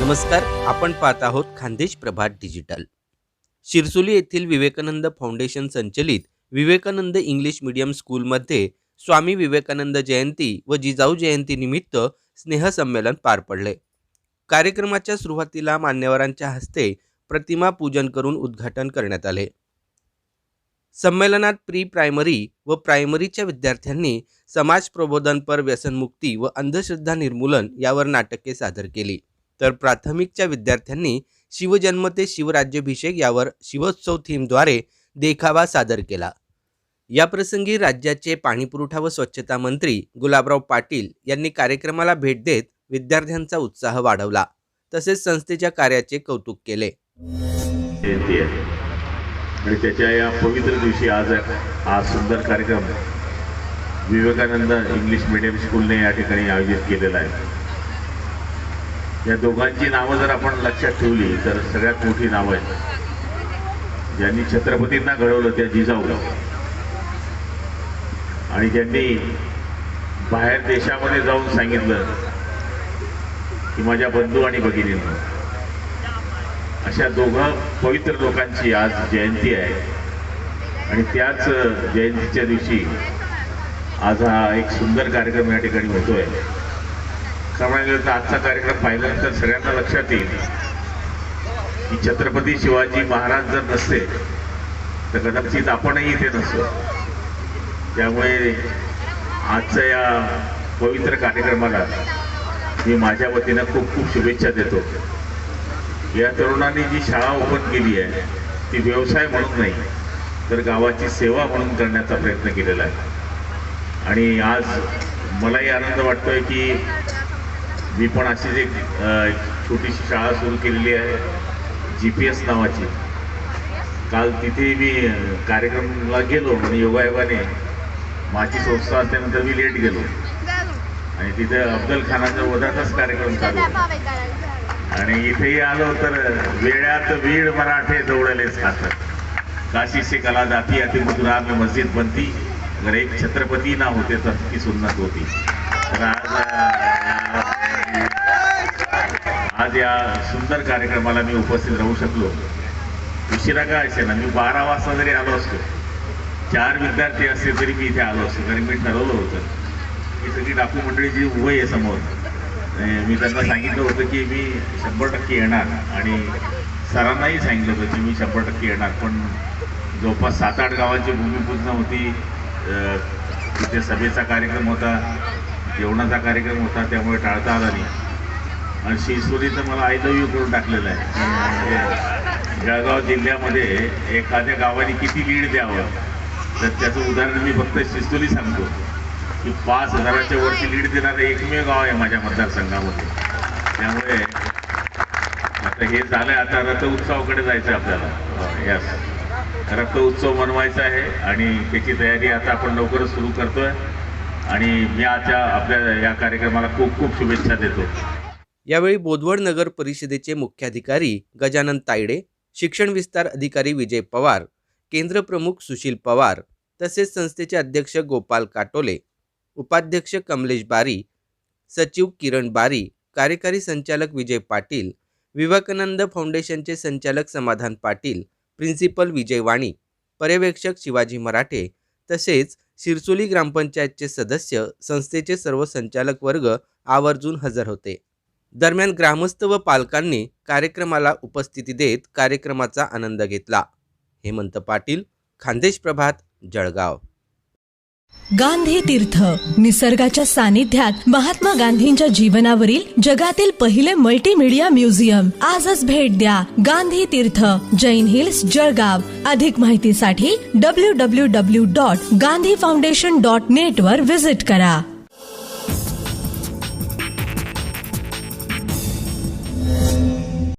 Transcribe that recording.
नमस्कार आपण पाहत आहोत खानदेश प्रभात डिजिटल. शिरसुली येथील विवेकानंद फाउंडेशन संचलित विवेकानंद इंग्लिश मीडियम स्कूलमध्ये स्वामी विवेकानंद जयंती व जिजाऊ जयंती निमित्त स्नेहसंमेलन पार पडले. कार्यक्रमाच्या सुरुवातीला मान्यवरांच्या हस्ते प्रतिमा पूजन करून उद्घाटन करण्यात आले. संमेलनात प्री प्रायमरी व प्रायमरीच्या विद्यार्थ्यांनी समाज प्रबोधनपर व्यसनमुक्ती व अंधश्रद्धा निर्मूलन यावर नाटके सादर केली. तर प्राथमिकच्या विद्यार्थ्यांनी शिवजन्म ते शिवराज्याभिषेक यावर शिवोत्सव थीमद्वारे देखावा सादर केला. याप्रसंगी राज्याचे पाणीपुरवठा व स्वच्छता मंत्री गुलाबराव पाटील यांनी कार्यक्रमाला भेट देत विद्यार्थ्यांचा उत्साह वाढवला तसेच संस्थेच्या कार्याचे कौतुक केले. आणि त्याच्या या पवित्र दिवशी आज हा सुंदर कार्यक्रम विवेकानंद इंग्लिश मीडियम स्कूलने या ठिकाणी आयोजित केलेला आहे. या दोघांची नावं जर आपण लक्षात ठेवली तर सगळ्यात मोठी नावं आहेत. ज्यांनी छत्रपतींना घडवलं त्या जिजाऊला. आणि ज्यांनी बाहेर देशामध्ये जाऊन सांगितलं की माझ्या बंधू आणि भगिनींना अशा दोघं पवित्र लोकांची आज जयंती आहे. आणि त्याच जयंतीच्या दिवशी आज हा एक सुंदर कार्यक्रम या ठिकाणी होतोय. खरं तर आजचा कार्यक्रम पाहिल्यानंतर सगळ्यांना लक्षात येईल की छत्रपती शिवाजी महाराज जर नसते तर कदाचित आपणही इथे नसतो. त्यामुळे आजच्या या पवित्र कार्यक्रमाला मी माझ्या वतीनं खूप खूप शुभेच्छा देतो. या तरुणांनी जी शाळा ओपन केली आहे ती व्यवसाय म्हणून नाही तर गावाची सेवा म्हणून करण्याचा प्रयत्न केलेला आहे. आणि आज मलाही आनंद वाटतोय की मी पण अशीच एक छोटीशी शाळा सुरू केलेली आहे जी पी एस नावाची. काल तिथे मी कार्यक्रमाला गेलो आणि योगायोगाने माझी संस्था असल्यानंतर मी लेट गेलो. आणि तिथे अफजल खानाचा वधाचाच कार्यक्रम चालू होता. आणि इथेही आलो तर वेळात वीड मराठे दौडलेच खातात. काशीचे कला जाती अति मधुरा में मस्जिद बनती. अगर एक छत्रपती ना होते तर की सुन्नत होती. तर आज आज या सुंदर कार्यक्रमाला मी उपस्थित राहू शकलो. उशिरा काय असे ना मी बारा वाजता जरी आलो असतो. चार विद्यार्थी असते तरी मी इथे आलो असतो कारण मी ठरवलं होतं. ही सगळी डाकू मंडळी जी उभं आहे समोर. मी त्यांना सांगितलं होतं की मी शंभर टक्के येणार. आणि सरांनाही सांगितलं होतं की मी शंभर टक्के येणार. पण जवळपास सात आठ गावांची भूमिपूजन होती. तिथे सभेचा कार्यक्रम होता. जेवणाचा कार्यक्रम होता. त्यामुळे टाळता आला नाही. आणि शिरसोलीचं मला आय लव्ह यू करून टाकलेलं आहे. जळगाव जिल्ह्यामध्ये एखाद्या गावाने किती लीड द्यावं? तर त्याचं उदाहरण मी फक्त शिसोली सांगतो. की पाच हजाराच्या वरती लीड देणारं एकमेव गाव आहे माझ्या मतदारसंघामध्ये. त्यामुळे आता हे झालंय आता रथ उत्सवाकडे जायचं आहे आपल्याला. यास रथ उत्सव मनवायचा आहे आणि त्याची तयारी आता आपण लवकरच सुरू करतोय. आणि मी आजच्या आपल्या या कार्यक्रमाला खूप खूप शुभेच्छा देतो. यावेळी बोदवड नगर परिषदेचे मुख्याधिकारी गजानन तायडे शिक्षण विस्तार अधिकारी विजय पवार केंद्र प्रमुख सुशील पवार तसेच संस्थेचे अध्यक्ष गोपाल काटोले उपाध्यक्ष कमलेश बारी सचिव किरण बारी कार्यकारी संचालक विजय पाटील विवेकानंद फाउंडेशनचे संचालक समाधान पाटील प्रिन्सिपल विजय वाणी पर्यवेक्षक शिवाजी मराठे तसेच शिरसोली ग्रामपंचायतचे सदस्य संस्थेचे सर्व संचालक वर्ग आवर्जून हजर होते. दरम्यान ग्रामस्थ व पालकांनी कार्यक्रमाला उपस्थिती देत कार्यक्रमाचा आनंद घेतला. हेमंत पाटील खानदेश प्रभात जळगाव. गांधी तीर्थ. निसर्गाच्या सानिध्यात महात्मा गांधींच्या जीवनावरील जगातील पहिले मल्टीमीडिया म्युझियम आजच भेट द्या गांधी तीर्थ जैन हिल्स जळगाव. अधिक माहितीसाठी W W W dot Gandhi foundation dot net वर विजिट करा.